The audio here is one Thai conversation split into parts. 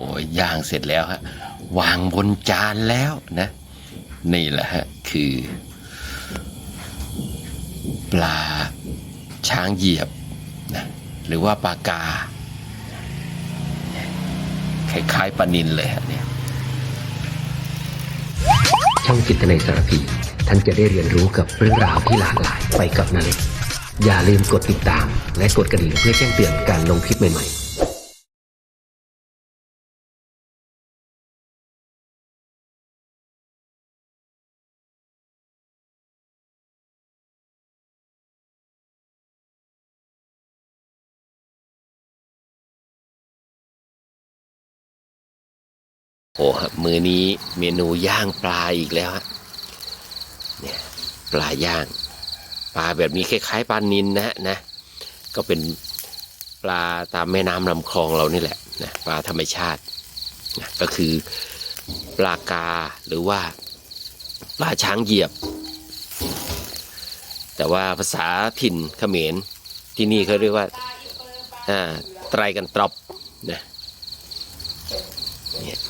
โอ้ยย่างเสร็จแล้วฮะวางบนจานแล้วนะ นี่แหละฮะคือ ปลาช้างเหยียบนะหรือว่าปลากาคล้ายๆปลานินเลยฮะเนี่ยช่องจิตในสารพีท่านจะได้เรียนรู้กับเรื่องราวที่หลากหลายไปกับนาเล็กอย่าลืมกดติดตาม และกดกระดิ่งเพื่อแจ้งเตือนการลงคลิปใหม่ๆ โอ้ครับมือนี้เมนูย่างปลาอีกแล้วฮะเนี่ยปลาย่าง ปลาแบบนี้คล้ายๆปลานินนะฮะนะ ก็เป็นปลาตามแม่น้ำลำคลองเรานี่แหละนะปลาธรรมชาตินะก็คือปลากาหรือว่าปลาช้างเหยียบ แต่ว่าภาษาถิ่นเขมรที่นี่เขาเรียกว่าอ่าไตรกันตรอบนะเนี่ย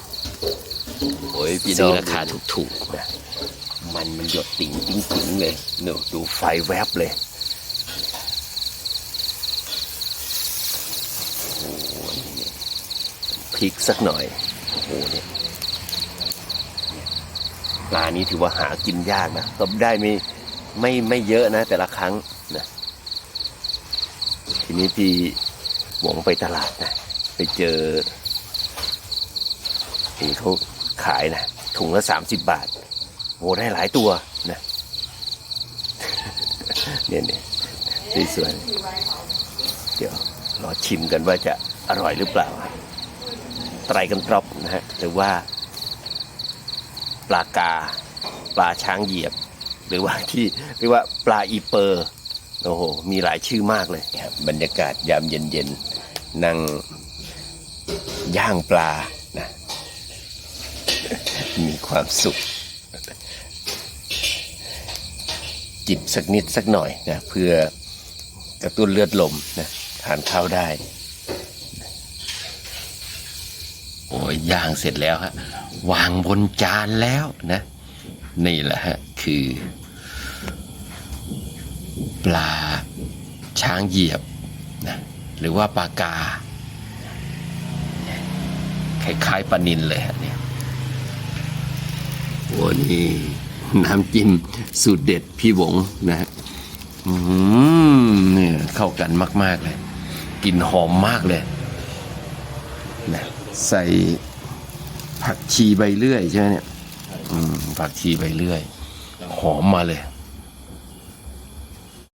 ยพี่น้ซื้อองราคาถูกๆนะมันมันหยดติ่งติ่งติ่งเลยเนอะดูไฟแวบเลยโอ้โหนี่พริกสักหน่อยโอ้โหเนี่ยเนี่ยปลานี้ถือว่าหากินยากนะก็ได้ไม่ไม่ไม่เยอะนะ แต่ละครั้งนะทีนี้พี่หวงไปตลาดนะ ไปเจอเห็นเขา ขายนะถุงละสามสิบบาทโอ้ได้หลายตัวนะเนี่ยเนี่ยสวยเดี๋ยวรอชิมกันว่าจะอร่อยหรือเปล่าไตรกันตรอบนะฮะหรือว่า ปลากา ปลาช้างเหยียบ หรือว่าที่เรียกว่าปลาอีเปอร์โอ้โหมีหลายชื่อมากเลยบรรยากาศยามเย็นๆนั่งย่างปลา ความสุข จิบสักนิดสักหน่อยนะเพื่อกระตุ้นเลือดลมนะทานข้าวได้ โอ้ยย่างเสร็จแล้วฮะวางบนจานแล้วนะ นี่แหละฮะ คือ ปลาช้างเหยียบนะหรือว่าปลากาคล้ายๆปลานินเลยฮะเนี่ย โอ้นี่ น้ำจิ้มสูตรเด็ดพี่หวงนะฮะอืมเนี่ยเข้ากันมาก ๆ เลยกลิ่นหอมมากเลยนะใส่ผักชีใบเลื่อยใช่ไหมเนี่ยอืมผักชีใบเลื่อย หอมมาเลย